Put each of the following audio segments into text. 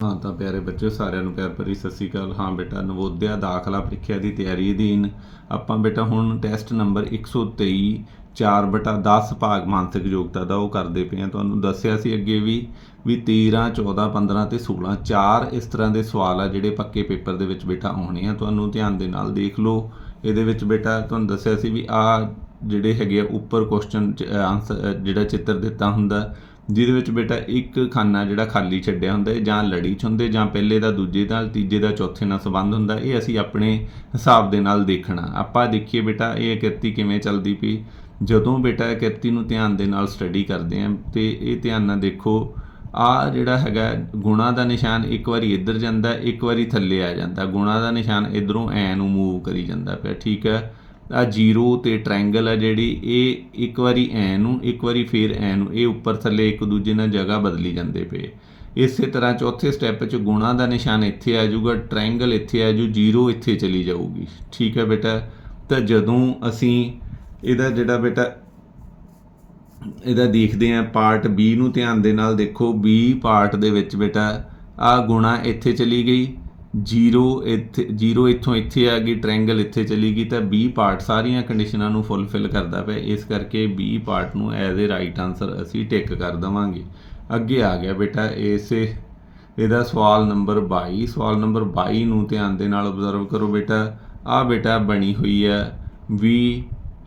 ਹਾਂ ਤਾਂ ਪਿਆਰੇ ਬੱਚਿਓ, ਸਾਰਿਆਂ ਨੂੰ ਪਿਆਰ ਭਰੀ ਸਤਿ ਸ਼੍ਰੀ ਅਕਾਲ। ਹਾਂ ਬੇਟਾ, ਨਵੋਦਿਆ ਦਾਖਲਾ ਪ੍ਰੀਖਿਆ ਦੀ ਤਿਆਰੀ ਅਧੀਨ ਆਪਾਂ ਬੇਟਾ ਹੁਣ ਟੈਸਟ ਨੰਬਰ 123 4 ਬਟਾ 10 ਭਾਗ ਮਾਨਸਿਕ ਯੋਗਤਾ ਦਾ ਉਹ ਕਰਦੇ ਪਏ ਆ ਤੁਹਾਨੂੰ ਦੱਸਿਆ ਸੀ ਅੱਗੇ ਵੀ ਵੀ 13 14 15 ਤੇ 16 ਚਾਰ ਇਸ ਤਰ੍ਹਾਂ ਦੇ ਸਵਾਲ ਆ ਜਿਹੜੇ ਪੱਕੇ ਪੇਪਰ ਦੇ ਵਿੱਚ ਬੇਟਾ ਆਉਣੇ ਆ। ਤੁਹਾਨੂੰ ਧਿਆਨ ਦੇ ਨਾਲ ਦੇਖ ਲਓ। ਇਹਦੇ ਵਿੱਚ ਬੇਟਾ ਤੁਹਾਨੂੰ ਦੱਸਿਆ ਸੀ ਵੀ ਆ ਜਿਹੜੇ ਹੈਗੇ ਆ ਉੱਪਰ ਕੁਐਸਚਨ ਆਨਸਰ ਜਿਹੜਾ ਚਿੱਤਰ ਦਿੱਤਾ ਹੁੰਦਾ ਜਿਹਦੇ ਵਿੱਚ ਬੇਟਾ ਇੱਕ ਖਾਨਾ ਜਿਹੜਾ ਖਾਲੀ ਛੱਡਿਆ ਹੁੰਦਾ ਹੈ, ਜਾਂ ਲੜੀ ਚ ਹੁੰਦੇ, ਜਾਂ ਪਹਿਲੇ ਦਾ, ਦੂਜੇ ਨਾਲ ਤੀਜੇ ਦਾ, ਚੌਥੇ ਨਾਲ ਸੰਬੰਧ ਹੁੰਦਾ, ਇਹ ਅਸੀਂ ਆਪਣੇ ਹਿਸਾਬ ਦੇ ਨਾਲ ਦੇਖਣਾ। ਆਪਾਂ ਦੇਖੀਏ ਬੇਟਾ, ਇਹ ਕਿਰਤੀ ਕਿਵੇਂ ਚੱਲਦੀ ਪਈ। ਜਦੋਂ ਬੇਟਾ ਕਿਰਤੀ ਨੂੰ ਧਿਆਨ ਦੇ ਨਾਲ ਸਟੱਡੀ ਕਰਦੇ ਆਂ, ਤੇ ਇਹ ਧਿਆਨ ਨਾਲ ਦੇਖੋ ਆ ਜਿਹੜਾ ਹੈਗਾ, ਗੁਣਾ ਦਾ ਨਿਸ਼ਾਨ ਇੱਕ ਵਾਰੀ ਇੱਧਰ ਜਾਂਦਾ, ਇੱਕ ਵਾਰੀ ਥੱਲੇ ਆ ਜਾਂਦਾ। ਗੁਣਾ ਦਾ ਨਿਸ਼ਾਨ ਇਧਰੋਂ ਐ ਨੂੰ ਮੂਵ ਕਰੀ ਜਾਂਦਾ ਪਿਆ, ਠੀਕ ਹੈ? ਆ ਜ਼ੀਰੋ ਤੇ ਟ੍ਰਾਇੰਗਲ ਆ ਜਿਹੜੀ, ਇਹ ਇੱਕ ਵਾਰੀ ਐ ਨੂੰ, ਇੱਕ ਵਾਰੀ ਫੇਰ ਐ ਨੂੰ, ਇਹ ਉੱਪਰ ਥੱਲੇ ਇੱਕ ਦੂਜੇ ਨਾਲ ਜਗ੍ਹਾ ਬਦਲੀ ਜਾਂਦੇ ਪਏ ਇਸੇ ਤਰ੍ਹਾਂ ਚੌਥੇ ਸਟੈਪ 'ਚ ਗੁਣਾ ਦਾ ਨਿਸ਼ਾਨ ਇੱਥੇ ਆ ਜਾਊਗਾ, ਟ੍ਰਾਇੰਗਲ ਇੱਥੇ ਆ ਜੂ ਜ਼ੀਰੋ ਇੱਥੇ ਚਲੀ ਜਾਊਗੀ। ਠੀਕ ਹੈ ਬੇਟਾ? ਤਾਂ ਜਦੋਂ ਅਸੀਂ ਇਹਦਾ ਜਿਹੜਾ ਬੇਟਾ, ਇਹਦਾ ਦੇਖਦੇ ਆਂ ਪਾਰਟ B ਨੂੰ ਧਿਆਨ ਦੇ ਨਾਲ ਦੇਖੋ B ਪਾਰਟ ਦੇ ਵਿੱਚ ਬੇਟਾ ਆ ਗੁਣਾ ਇੱਥੇ ਚਲੀ ਗਈ। ਜੀਰੋ ਇੱਥੇ, ਜੀਰੋ ਇੱਥੋਂ ਇੱਥੇ ਆ ਗਈ ਟ੍ਰਾਇੰਗਲ ਇੱਥੇ ਚਲੀ ਗਈ, ਤਾਂ B ਪਾਰਟ ਸਾਰੀਆਂ ਕੰਡੀਸ਼ਨਾਂ ਨੂੰ ਫੁੱਲਫਿਲ ਕਰਦਾ ਪਿਆ। ਇਸ ਕਰਕੇ B ਪਾਰਟ ਨੂੰ ਐਜ਼ ਅ ਰਾਈਟ ਆਨਸਰ ਅਸੀਂ ਟਿਕ ਕਰ ਦਵਾਂਗੇ। ਅੱਗੇ ਆ ਗਿਆ ਬੇਟਾ, ਇਸੇ, ਇਹਦਾ ਸਵਾਲ ਨੰਬਰ 22 ਸਵਾਲ ਨੰਬਰ 22 ਨੂੰ ਧਿਆਨ ਦੇ ਨਾਲ ਆਬਜ਼ਰਵ ਕਰੋ ਬੇਟਾ। ਆ ਬੇਟਾ ਬਣੀ ਹੋਈ ਹੈ ਵੀ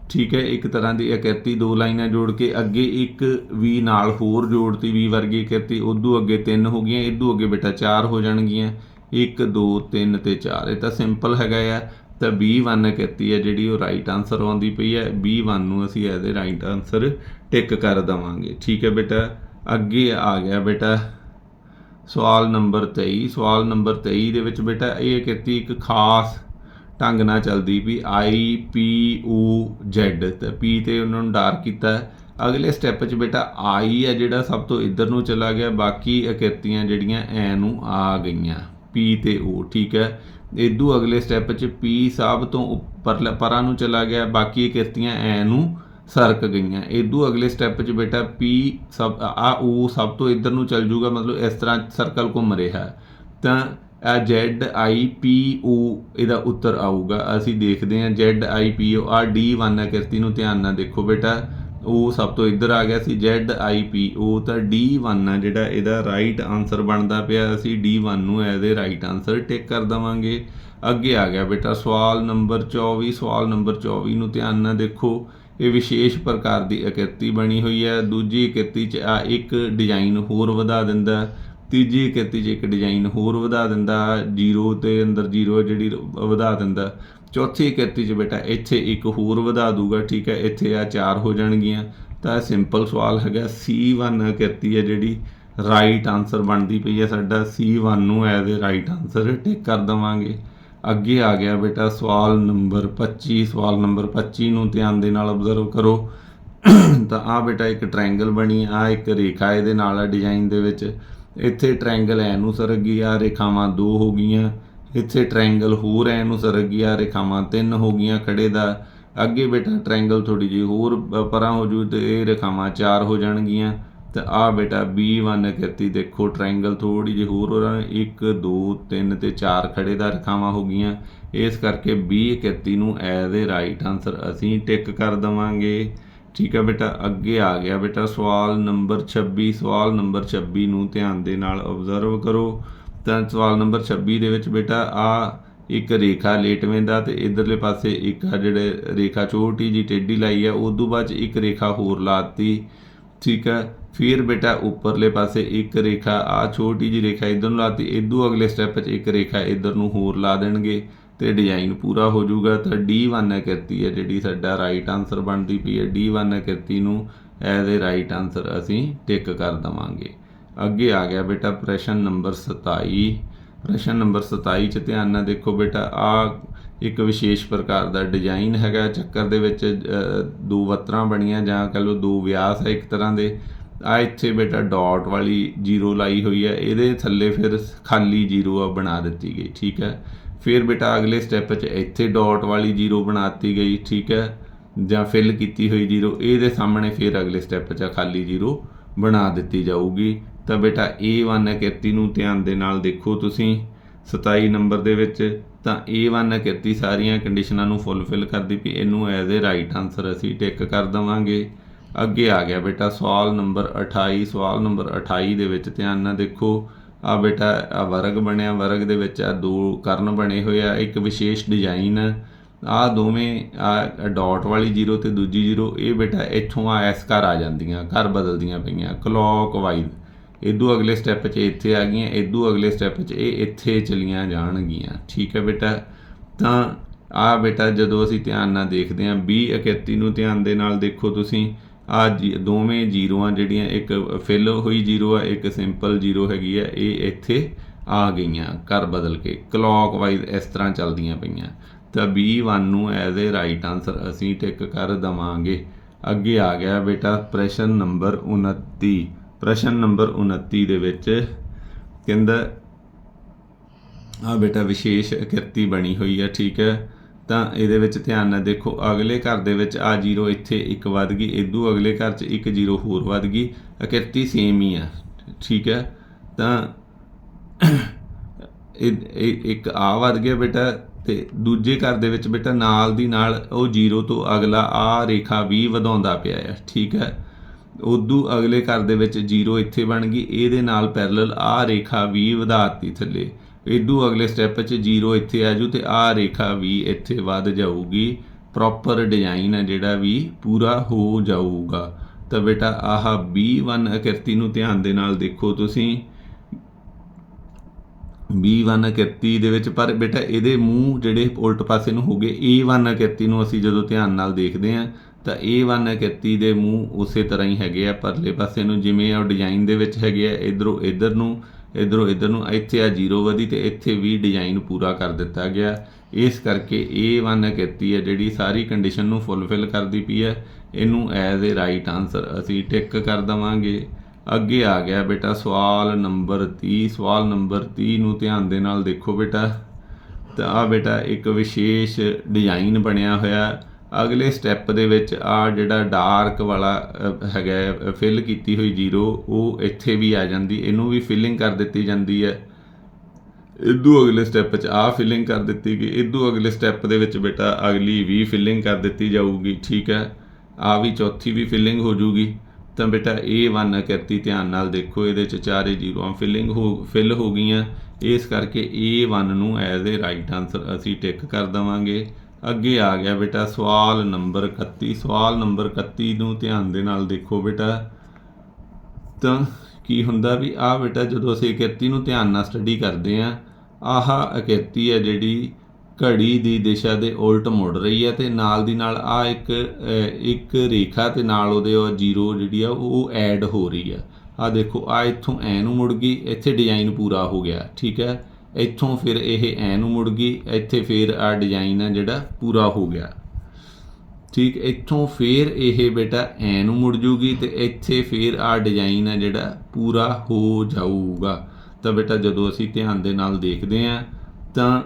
ਠੀਕ ਹੈ, ਇੱਕ ਤਰ੍ਹਾਂ ਦੀ ਆਕ੍ਰਿਤੀ ਦੋ ਲਾਈਨਾਂ ਜੋੜ ਕੇ, ਅੱਗੇ ਇੱਕ ਵੀ ਨਾਲ ਹੋਰ ਜੋੜਤੀ ਵੀ ਵਰਗੀ ਆਕ੍ਰਿਤੀ ਉਦੋਂ ਅੱਗੇ ਤਿੰਨ ਹੋ ਗਈਆਂ, ਇਦੋਂ ਅੱਗੇ ਬੇਟਾ ਚਾਰ ਹੋ ਜਾਣਗੀਆਂ। 1 2 3 ਤੇ 4 ਇਹ ਤਾਂ ਸਿੰਪਲ ਹੈਗਾ ਆ। ਤਾਂ B1 ਆਕ੍ਰਿਤੀ ਹੈ ਜਿਹੜੀ ਉਹ ਰਾਈਟ ਆਨਸਰ ਆਉਂਦੀ ਪਈ ਹੈ B1 ਨੂੰ ਅਸੀਂ as a right answer tick ਕਰ ਦਵਾਂਗੇ। ਠੀਕ ਹੈ ਬੇਟਾ? ਅੱਗੇ ਆ ਗਿਆ ਬੇਟਾ। ਸਵਾਲ ਨੰਬਰ 23 ਸਵਾਲ ਨੰਬਰ 23 ਦੇ ਵਿੱਚ ਬੇਟਾ ਇਹ ਆਕ੍ਰਿਤੀ ਇੱਕ ਖਾਸ ਢੰਗ ਨਾਲ ਚੱਲਦੀ ਵੀ ਆਈ ਪੀ ਓ ਜ਼ੈਡ ਤੇ ਪੀ ਤੇ ਉਹਨਾਂ ਨੂੰ ਡਾਰ ਕੀਤਾ। ਅਗਲੇ ਸਟੈਪ 'ਚ ਬੇਟਾ ਆਈ ਹੈ ਜਿਹੜਾ ਸਭ ਤੋਂ ਇੱਧਰ ਨੂੰ ਚਲਾ ਗਿਆ। ਬਾਕੀ ਆਕ੍ਰਿਤੀਆਂ ਜਿਹੜੀਆਂ ਐ ਨੂੰ ਆ ਗਈਆਂ। ਪੀ ਤੇ ਓ, ਠੀਕ ਹੈ? ਇਦੋਂ ਅਗਲੇ ਸਟੈਪ 'ਚ ਪੀ ਸਭ ਤੋਂ ਉੱਪਰ ਪਰਾਂ ਨੂੰ ਚਲਾ ਗਿਆ, ਬਾਕੀ ਕਿਰਤੀਆਂ ਐ ਨੂੰ ਸਰਕ ਗਈਆਂ। ਇਦੋਂ ਅਗਲੇ ਸਟੈਪ 'ਚ ਬੇਟਾ ਪੀ ਸਭ, ਆ ਓ ਸਭ ਤੋਂ ਇੱਧਰ ਨੂੰ ਚੱਲ ਜੂਗਾ, ਮਤਲਬ ਇਸ ਤਰ੍ਹਾਂ ਸਰਕਲ ਘੁੰਮ ਰਿਹਾ ਤਾਂ ਆ Z I P O, ਇਹਦਾ ਉੱਤਰ ਆਊਗਾ। ਅਸੀਂ ਦੇਖਦੇ ਹਾਂ Z I P O ਆ D1 ਕਿਰਤੀ ਨੂੰ ਧਿਆਨ ਨਾਲ ਦੇਖੋ ਬੇਟਾ। ਉਹ ਸਭ ਤੋਂ ਇੱਧਰ ਆ ਗਿਆ ਸੀ, Z I P O ਤਾਂ D1 ਆ, ਜਿਹੜਾ ਇਹਦਾ ਰਾਈਟ ਆਨਸਰ ਬਣਦਾ ਪਿਆ ਅਸੀਂ D1 ਨੂੰ as a right answer tick ਕਰ ਦਵਾਂਗੇ। ਅੱਗੇ ਆ ਗਿਆ ਬੇਟਾ, ਸਵਾਲ ਨੰਬਰ 24 ਸਵਾਲ ਨੰਬਰ 24 ਨੂੰ ਧਿਆਨ ਨਾਲ ਦੇਖੋ, ਇਹ ਵਿਸ਼ੇਸ਼ ਪ੍ਰਕਾਰ ਦੀ ਆਕ੍ਰਿਤੀ ਬਣੀ ਹੋਈ ਹੈ, ਦੂਜੀ ਆਕ੍ਰਿਤੀ 'ਚ ਆ ਇੱਕ ਡਿਜ਼ਾਈਨ ਹੋਰ ਵਧਾ ਦਿੰਦਾ ਤੀਜੀ ਆਕ੍ਰਿਤੀ 'ਚ ਇੱਕ ਡਿਜ਼ਾਈਨ ਹੋਰ ਵਧਾ ਦਿੰਦਾ ਜੀਰੋ ਤੇ ਅੰਦਰ ਜੀਰੋ ਜਿਹੜੀ ਵਧਾ ਦਿੰਦਾ। ਚੌਥੀ ਆਕ੍ਰਿਤੀ 'ਚ ਬੇਟਾ ਇੱਥੇ ਇੱਕ ਹੋਰ ਵਧਾ ਦੂਗਾ, ਠੀਕ ਹੈ, ਇੱਥੇ ਆ ਚਾਰ ਹੋ ਜਾਣਗੀਆਂ। ਤਾਂ ਸਿੰਪਲ ਸਵਾਲ ਹੈਗਾ C1 ਕਿਰਤੀ ਹੈ ਜਿਹੜੀ ਰਾਈਟ ਆਨਸਰ ਬਣਦੀ ਪਈ ਹੈ ਸਾਡਾ। C1 ਨੂੰ as a right answer tick ਕਰ ਦਵਾਂਗੇ। ਅੱਗੇ ਆ ਗਿਆ ਬੇਟਾ ਸਵਾਲ ਨੰਬਰ 25 ਸਵਾਲ ਨੰਬਰ 25 ਨੂੰ ਧਿਆਨ ਦੇ ਨਾਲ ਆਬਜ਼ਰਵ ਕਰੋ। ਤਾਂ ਆ ਬੇਟਾ ਇੱਕ ਟ੍ਰਾਇੰਗਲ ਬਣੀ ਆ, ਇੱਕ ਰੇਖਾ ਇਹਦੇ ਨਾਲ ਆ ਡਿਜ਼ਾਈਨ ਦੇ ਵਿੱਚ। ਇੱਥੇ ਟ੍ਰਾਇੰਗਲ ਐ ਨੂੰ ਸਰਕ ਗਈ ਆ, ਰੇਖਾਵਾਂ ਦੋ ਹੋ ਗਈਆਂ। ਇੱਥੇ ਟ੍ਰਾਇੰਗਲ ਹੋਰ ਐ ਨੂੰ ਸਰਕ ਆ, ਰੇਖਾਵਾਂ ਤਿੰਨ ਹੋ ਗਈਆਂ, ਖੜੇ ਦਾ। ਅੱਗੇ ਬੇਟਾ ਟ੍ਰਾਇੰਗਲ ਥੋੜੀ ਜਿਹੀ ਹੋਰ ਪਰਾਂ ਹੋ ਜੂ ਤੇ ਇਹ ਰੇਖਾਵਾਂ ਚਾਰ ਹੋ ਜਾਣਗੀਆਂ। ਤੇ ਆ ਬੇਟਾ B1 ਆਕ੍ਰਿਤੀ ਦੇਖੋ ਟ੍ਰਾਇੰਗਲ ਥੋੜੀ ਜਿਹੀ ਹੋਰ ਹੋ ਰਹੇ 1 2 3 ਤੇ 4 ਖੜੇ ਦਾ ਰੇਖਾਵਾਂ ਹੋ ਗਈਆਂ। ਇਸ ਕਰਕੇ B ਆਕ੍ਰਿਤੀ ਨੂੰ ਐਜ਼ ਅ ਰਾਈਟ ਆਨਸਰ ਅਸੀਂ ਟਿਕ ਕਰ ਦਵਾਂਗੇ। ਠੀਕ ਹੈ ਬੇਟਾ, ਅੱਗੇ ਆ ਗਿਆ ਬੇਟਾ, ਸਵਾਲ ਨੰਬਰ 26 ਸਵਾਲ ਨੰਬਰ 26 ਨੂੰ ਧਿਆਨ ਦੇ ਨਾਲ ਆਬਜ਼ਰਵ ਕਰੋ। ਤਾਂ ਸਵਾਲ ਨੰਬਰ 26 ਦੇ ਵਿੱਚ ਬੇਟਾ, ਆ ਇੱਕ ਰੇਖਾ ਲੇਟਵੇਂ ਦਾ ਤੇ ਇਧਰਲੇ ਪਾਸੇ ਇੱਕ ਆ ਜਿਹੜੇ ਰੇਖਾ ਛੋਟੀ ਜੀ ਟੇਢੀ ਲਾਈ ਆ ਤੋਂ ਬਾਅਦ 'ਚ ਇੱਕ ਰੇਖਾ ਹੋਰ ਲਾਤੀ ਠੀਕ ਹੈ ਫਿਰ ਬੇਟਾ ਉੱਪਰਲੇ ਪਾਸੇ ਇੱਕ ਰੇਖਾ, ਆ ਛੋਟੀ ਜੀ ਰੇਖਾ ਇਧਰ ਨੂੰ ਲਾਤੀ ਇਦੋਂ ਅਗਲੇ ਸਟੈਪ 'ਚ ਇੱਕ ਰੇਖਾ ਇਧਰ ਨੂੰ ਹੋਰ ਲਾ ਦੇਣਗੇ। ਤੇ ਡਿਜ਼ਾਈਨ ਪੂਰਾ ਹੋ ਜਾਊਗਾ ਤਾਂ D1 ਆਕ੍ਰਿਤੀ ਹੈ ਜਿਹੜੀ ਸਾਡਾ ਰਾਈਟ ਆਨਸਰ ਬਣਦੀ ਪਈ ਹੈ। D1 ਕਿਰਤੀ ਨੂੰ ਐਜ਼ ਅ ਰਾਈਟ ਆਨਸਰ ਅਸੀਂ ਟਿਕ ਕਰ ਦਵਾਂਗੇ। ਅੱਗੇ ਆ ਗਿਆ ਬੇਟਾ ਪ੍ਰਸ਼ਨ ਨੰਬਰ 27 ਪ੍ਰਸ਼ਨ ਨੰਬਰ 27 ਚ ਧਿਆਨ ਨਾਲ ਦੇਖੋ ਬੇਟਾ, ਆ ਇੱਕ ਵਿਸ਼ੇਸ਼ ਪ੍ਰਕਾਰ ਦਾ ਡਿਜ਼ਾਈਨ ਹੈਗਾ, ਚੱਕਰ ਦੇ ਵਿੱਚ ਦੋ ਵਤਰਾਂ ਬਣੀਆਂ ਜਾਂ ਕਹ ਲਓ ਦੋ ਵਿਆਸ ਹੈ ਇੱਕ ਤਰ੍ਹਾਂ ਦੇ। ਆ ਇੱਥੇ ਬੇਟਾ ਡਾਟ ਵਾਲੀ ਜ਼ੀਰੋ ਲਾਈ ਹੋਈ ਹੈ। ਇਹਦੇ ਥੱਲੇ ਫਿਰ ਖਾਲੀ ਜ਼ੀਰੋ ਆ ਬਣਾ ਦਿੱਤੀ ਗਈ, ਠੀਕ ਹੈ। ਫਿਰ ਬੇਟਾ ਅਗਲੇ ਸਟੈਪ 'ਚ ਇੱਥੇ ਡਾਟ ਵਾਲੀ ਜ਼ੀਰੋ ਬਣਾਤੀ ਗਈ, ਠੀਕ ਹੈ? ਜਾਂ ਫਿਲ ਕੀਤੀ ਹੋਈ ਜ਼ੀਰੋ ਇਹਦੇ ਸਾਹਮਣੇ ਫਿਰ ਅਗਲੇ ਸਟੈਪ 'ਚ ਖਾਲੀ ਜ਼ੀਰੋ ਬਣਾ ਦਿੱਤੀ ਜਾਊਗੀ। ਤਾਂ ਬੇਟਾ A1 31 ਨੂੰ ਧਿਆਨ ਦੇ ਨਾਲ ਦੇਖੋ ਤੁਸੀਂ 27 ਨੰਬਰ ਦੇ ਵਿੱਚ, ਤਾਂ A1 31 ਸਾਰੀਆਂ ਕੰਡੀਸ਼ਨਾਂ ਨੂੰ ਫੁੱਲਫਿਲ ਕਰਦੀ ਪਈ, ਇਹਨੂੰ ਐਜ਼ ਅ ਰਾਈਟ ਆਨਸਰ ਅਸੀਂ ਟਿਕ ਕਰ ਦਵਾਂਗੇ। ਅੱਗੇ ਆ ਗਿਆ ਬੇਟਾ ਸਵਾਲ ਨੰਬਰ 28 ਸਵਾਲ ਨੰਬਰ 28 ਦੇ ਵਿੱਚ ਧਿਆਨ ਨਾਲ ਦੇਖੋ। ਆ ਬੇਟਾ, ਆ ਵਰਗ ਬਣਿਆ, ਵਰਗ ਦੇ ਵਿੱਚ ਆ ਦੋ ਕਰਨ ਬਣੇ ਹੋਏ ਆ, ਇੱਕ ਵਿਸ਼ੇਸ਼ ਡਿਜ਼ਾਈਨ ਆ ਦੋਵੇਂ ਆ ਡਾਟ ਵਾਲੀ ਜ਼ੀਰੋ ਤੇ ਦੂਜੀ ਜ਼ੀਰੋ ਇਹ ਬੇਟਾ ਇੱਥੋਂ ਆ ਐਸ ਘਰ ਆ ਜਾਂਦੀਆਂ, ਘਰ ਬਦਲਦੀਆਂ ਪਈਆਂ ਕਲੌਕ ਵਾਈਜ਼ ਇਦੋਂ ਅਗਲੇ ਸਟੈਪ 'ਚ ਇੱਥੇ ਆ ਗਈਆਂ ਇਦੋਂ ਅਗਲੇ ਸਟੈਪ 'ਚ ਇਹ ਇੱਥੇ ਚਲੀਆਂ ਜਾਣਗੀਆਂ। ਠੀਕ ਹੈ ਬੇਟਾ? ਤਾਂ ਆ ਬੇਟਾ ਜਦੋਂ ਅਸੀਂ ਧਿਆਨ ਨਾਲ ਦੇਖਦੇ ਹਾਂ 20 31 ਨੂੰ ਧਿਆਨ ਦੇ ਨਾਲ ਦੇਖੋ ਤੁਸੀਂ। ਆ ਦੋਵੇਂ ਜ਼ੀਰੋਆਂ ਜਿਹੜੀਆਂ, ਇੱਕ ਫਿਲ ਹੋਈ ਜ਼ੀਰੋ ਆ, ਇੱਕ ਸਿੰਪਲ ਜ਼ੀਰੋ ਹੈਗੀ ਆ, ਇਹ ਇੱਥੇ ਆ ਗਈਆਂ, ਘਰ ਬਦਲ ਕੇ ਕਲੌਕ ਵਾਈਜ਼ ਇਸ ਤਰ੍ਹਾਂ ਚੱਲਦੀਆਂ ਪਈਆਂ। ਤਾਂ B1 ਨੂੰ ਐਜ਼ ਅ ਰਾਈਟ ਆਨਸਰ ਅਸੀਂ ਟਿਕ ਕਰ ਦਵਾਂਗੇ। ਅੱਗੇ ਆ ਗਿਆ ਬੇਟਾ, ਪ੍ਰਸ਼ਨ ਨੰਬਰ 29 ਪ੍ਰਸ਼ਨ ਨੰਬਰ 29 ਦੇ ਵਿੱਚ ਕਹਿੰਦਾ, ਆ ਬੇਟਾ, ਵਿਸ਼ੇਸ਼ ਕਿਰਤੀ ਬਣੀ ਹੋਈ ਹੈ ਠੀਕ ਹੈ। ਤਾਂ ਇਹਦੇ ਵਿੱਚ ਧਿਆਨ ਨਾਲ ਦੇਖੋ, ਅਗਲੇ ਘਰ ਦੇ ਵਿੱਚ ਆ ਜ਼ੀਰੋ ਇੱਥੇ ਇੱਕ ਵੱਧ ਗਈ ਇਦੋਂ ਅਗਲੇ ਘਰ 'ਚ ਇੱਕ ਜ਼ੀਰੋ ਹੋਰ ਵੱਧ ਗਈ ਆਕ੍ਰਿਤੀ ਸੇਮ ਹੀ ਆ, ਠੀਕ ਹੈ? ਤਾਂ ਇਹ ਇੱਕ ਆ ਵੱਧ ਗਿਆ ਬੇਟਾ ਤੇ ਦੂਜੇ ਘਰ ਦੇ ਵਿੱਚ ਬੇਟਾ ਨਾਲ ਦੀ ਨਾਲ ਉਹ ਜ਼ੀਰੋ ਤੋਂ ਅਗਲਾ ਆ ਰੇਖਾ ਵੀ ਵਧਾਉਂਦਾ ਪਿਆ ਹੈ ਠੀਕ ਹੈ? ਉਦੋਂ ਅਗਲੇ ਘਰ ਦੇ ਵਿੱਚ ਜ਼ੀਰੋ ਇੱਥੇ ਬਣ ਗਈ, ਇਹਦੇ ਨਾਲ ਪੈਰਲਲ ਆ ਰੇਖਾ ਵੀ ਵਧਾਤੀ ਥੱਲੇ। ਇਦੋਂ ਅਗਲੇ ਸਟੈਪ 'ਚ ਜ਼ੀਰੋ ਇੱਥੇ ਆ ਜੂ ਤੇ ਆ ਰੇਖਾ ਵੀ ਇੱਥੇ ਵੱਧ ਜਾਊਗੀ। ਪ੍ਰੋਪਰ ਡਿਜ਼ਾਈਨ ਹੈ ਜਿਹੜਾ ਵੀ, ਪੂਰਾ ਹੋ ਜਾਊਗਾ। ਤਾਂ ਬੇਟਾ ਆਹ B1 ਆਕ੍ਰਿਤੀ ਨੂੰ ਧਿਆਨ ਦੇ ਨਾਲ ਦੇਖੋ ਤੁਸੀਂ। B1 ਆਕ੍ਰਿਤੀ ਦੇ ਵਿੱਚ, ਪਰ ਬੇਟਾ ਇਹਦੇ ਮੂੰਹ ਜਿਹੜੇ ਉਲਟ ਪਾਸੇ ਨੂੰ ਹੋ ਗਏ A1 ਆਕ੍ਰਿਤੀ ਨੂੰ ਅਸੀਂ ਜਦੋਂ ਧਿਆਨ ਨਾਲ ਦੇਖਦੇ ਹਾਂ, ਤਾਂ A1 ਆਕ੍ਰਿਤੀ ਦੇ ਮੂੰਹ ਉਸੇ ਤਰ੍ਹਾਂ ਹੀ ਹੈਗੇ ਆ, ਪਰਲੇ ਪਾਸੇ ਨੂੰ ਜਿਵੇਂ ਉਹ ਡਿਜ਼ਾਈਨ ਦੇ ਵਿੱਚ ਹੈਗੇ ਆ, ਇਧਰੋਂ ਇਧਰ ਨੂੰ। ਇਧਰੋਂ ਇਧਰ ਨੂੰ ਇੱਥੇ ਆ ਜ਼ੀਰੋ ਵਧੀ ਤੇ ਇੱਥੇ ਵੀ ਡਿਜ਼ਾਈਨ ਪੂਰਾ ਕਰ ਦਿੱਤਾ ਗਿਆ। ਇਸ ਕਰਕੇ A1 ਕੀਤੀ ਹੈ, ਜਿਹੜੀ ਸਾਰੀ ਕੰਡੀਸ਼ਨ ਨੂੰ ਫੁੱਲਫਿਲ ਕਰਦੀ ਪਈ ਹੈ, ਇਹਨੂੰ ਐਜ਼ ਅ ਰਾਈਟ ਆਨਸਰ ਅਸੀਂ ਟਿਕ ਕਰ ਦਵਾਂਗੇ। ਅੱਗੇ ਆ ਗਿਆ ਬੇਟਾ ਸਵਾਲ ਨੰਬਰ 30 ਸਵਾਲ ਨੰਬਰ 30 ਨੂੰ ਧਿਆਨ ਦੇ ਨਾਲ ਦੇਖੋ ਬੇਟਾ। ਤਾਂ ਆ ਬੇਟਾ ਇੱਕ ਵਿਸ਼ੇਸ਼ ਡਿਜ਼ਾਈਨ ਬਣਿਆ ਹੋਇਆ। ਅਗਲੇ ਸਟੈਪ ਦੇ ਵਿੱਚ ਆ ਜਿਹੜਾ ਡਾਰਕ ਵਾਲਾ ਹੈਗਾ ਫਿਲ ਕੀਤੀ ਹੋਈ ਜ਼ੀਰੋ ਉਹ ਇੱਥੇ ਵੀ ਆ ਜਾਂਦੀ, ਇਹਨੂੰ ਵੀ ਫਿਲਿੰਗ ਕਰ ਦਿੱਤੀ ਜਾਂਦੀ ਹੈ। ਇਦੋਂ ਅਗਲੇ ਸਟੈਪ 'ਚ ਆ ਫਿਲਿੰਗ ਕਰ ਦਿੱਤੀ ਗਈ, ਇਦੋਂ ਅਗਲੇ ਸਟੈਪ ਦੇ ਵਿੱਚ ਬੇਟਾ ਅਗਲੀ ਵੀ ਫਿਲਿੰਗ ਕਰ ਦਿੱਤੀ ਜਾਊਗੀ, ਠੀਕ ਹੈ? ਆ ਵੀ ਚੌਥੀ ਵੀ ਫਿਲਿੰਗ ਹੋ ਜੂਗੀ। ਤਾਂ ਬੇਟਾ A1 ਆਕ੍ਰਿਤੀ ਧਿਆਨ ਨਾਲ ਦੇਖੋ, ਇਹਦੇ ਚ ਚਾਰੇ ਜ਼ੀਰੋਆਂ ਫਿਲਿੰਗ ਹੋ ਫਿਲ ਹੋ ਗਈਆਂ। ਇਸ ਕਰਕੇ A1 ਨੂੰ ਐਜ਼ ਅ ਰਾਈਟ ਆਨਸਰ ਅਸੀਂ ਟਿਕ ਕਰ ਦਵਾਂਗੇ। ਅੱਗੇ ਆ ਗਿਆ ਬੇਟਾ, ਸਵਾਲ ਨੰਬਰ 31 ਸਵਾਲ ਨੰਬਰ 31 ਨੂੰ ਧਿਆਨ ਦੇ ਨਾਲ ਦੇਖੋ ਬੇਟਾ। ਤਾਂ ਕੀ ਹੁੰਦਾ ਵੀ ਆ ਬੇਟਾ ਜਦੋਂ ਅਸੀਂ ਆਕ੍ਰਿਤੀ ਨੂੰ ਧਿਆਨ ਨਾਲ ਸਟੱਡੀ ਕਰਦੇ ਆ ਆਹ ਆਕ੍ਰਿਤੀ ਹੈ ਜਿਹੜੀ ਘੜੀ ਦੀ ਦਿਸ਼ਾ ਦੇ ਉਲਟ ਮੁੜ ਰਹੀ ਹੈ ਤੇ ਨਾਲ ਦੀ ਨਾਲ ਆ ਇੱਕ ਇੱਕ ਰੇਖਾ ਤੇ ਨਾਲ ਉਹਦੇ ਉਹ ਜ਼ੀਰੋ ਜਿਹੜੀ ਆ ਉਹ ਐਡ ਹੋ ਰਹੀ ਆ। ਆ ਦੇਖੋ ਆ ਇੱਥੋਂ ਐ ਨੂੰ ਮੁੜ ਗਈ, ਇੱਥੇ ਡਿਜ਼ਾਈਨ ਪੂਰਾ ਹੋ ਗਿਆ, ਠੀਕ ਹੈ? ਇੱਥੋਂ ਫਿਰ ਇਹ ਐ ਨੂੰ ਮੁੜ ਗਈ, ਇੱਥੇ ਫਿਰ ਆ ਡਿਜ਼ਾਈਨ ਆ ਜਿਹੜਾ ਪੂਰਾ ਹੋ ਗਿਆ। ਠੀਕ, ਇੱਥੋਂ ਫੇਰ ਇਹ ਬੇਟਾ ਐ ਨੂੰ ਮੁੜ ਜੂਗੀ ਤੇ ਇੱਥੇ ਫੇਰ ਆ ਡਿਜ਼ਾਈਨ ਹੈ ਜਿਹੜਾ ਪੂਰਾ ਹੋ ਜਾਊਗਾ। ਤਾਂ ਬੇਟਾ ਜਦੋਂ ਅਸੀਂ ਧਿਆਨ ਦੇ ਨਾਲ ਦੇਖਦੇ ਆਂ ਤਾਂ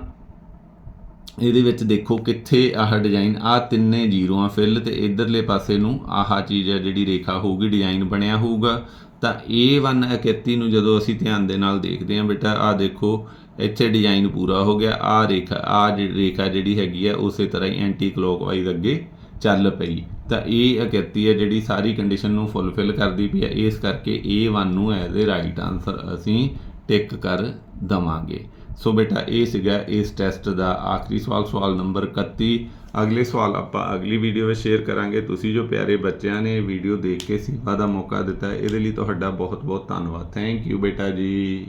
ਇਹਦੇ ਵਿੱਚ ਦੇਖੋ ਕਿੱਥੇ ਆਹ ਡਿਜ਼ਾਈਨ ਆ ਤਿੰਨੇ ਜ਼ੀਰੋਆਂ ਫਿਲ ਤੇ ਇਧਰਲੇ ਪਾਸੇ ਨੂੰ ਆਹ ਚੀਜ਼ ਹੈ ਜਿਹੜੀ ਰੇਖਾ ਹੋਊਗੀ ਡਿਜ਼ਾਈਨ ਬਣਿਆ ਹੋਊਗਾ। ਤਾਂ A1 ਆਕ੍ਰਿਤੀ ਨੂੰ ਜਦੋਂ ਅਸੀਂ ਧਿਆਨ ਦੇ ਨਾਲ ਦੇਖਦੇ ਆਂ ਬੇਟਾ ਆ ਦੇਖੋ ਇੱਥੇ ਡਿਜ਼ਾਈਨ ਪੂਰਾ ਹੋ ਗਿਆ। ਆ ਰੇਖਾ ਆ ਜਿਹੜੀ ਰੇਖਾ ਜਿਹੜੀ ਹੈਗੀ ਆ, ਉਸੇ ਤਰ੍ਹਾਂ ਹੀ ਐਂਟੀ ਕਲੋਕਵਾਈਜ਼ ਅੱਗੇ ਚੱਲ ਪਈ। ਤਾਂ ਇਹ ਆਕ੍ਰਿਤੀ ਹੈ ਜਿਹੜੀ ਸਾਰੀ ਕੰਡੀਸ਼ਨ ਨੂੰ ਫੁੱਲਫਿਲ ਕਰਦੀ ਪਈ ਹੈ ਇਸ ਕਰਕੇ A1 ਨੂੰ ਐਜ਼ ਅ ਰਾਈਟ ਆਨਸਰ ਅਸੀਂ ਟਿਕ ਕਰ ਦਵਾਂਗੇ। ਸੋ ਬੇਟਾ, ਇਹ ਸੀਗਾ ਇਸ ਟੈਸਟ ਦਾ ਆਖਰੀ ਸਵਾਲ ਸਵਾਲ ਨੰਬਰ 31 ਅਗਲੇ ਸਵਾਲ ਆਪਾਂ ਅਗਲੀ ਵੀਡੀਓ ਵਿੱਚ ਸ਼ੇਅਰ ਕਰਾਂਗੇ। ਤੁਸੀਂ ਜੋ ਪਿਆਰੇ ਬੱਚਿਆਂ ਨੇ ਵੀਡੀਓ ਦੇਖ ਕੇ ਸੇਵਾ ਦਾ ਮੌਕਾ ਦਿੱਤਾ, ਇਹਦੇ ਲਈ ਤੁਹਾਡਾ ਬਹੁਤ ਬਹੁਤ ਧੰਨਵਾਦ। ਥੈਂਕ ਯੂ ਬੇਟਾ ਜੀ।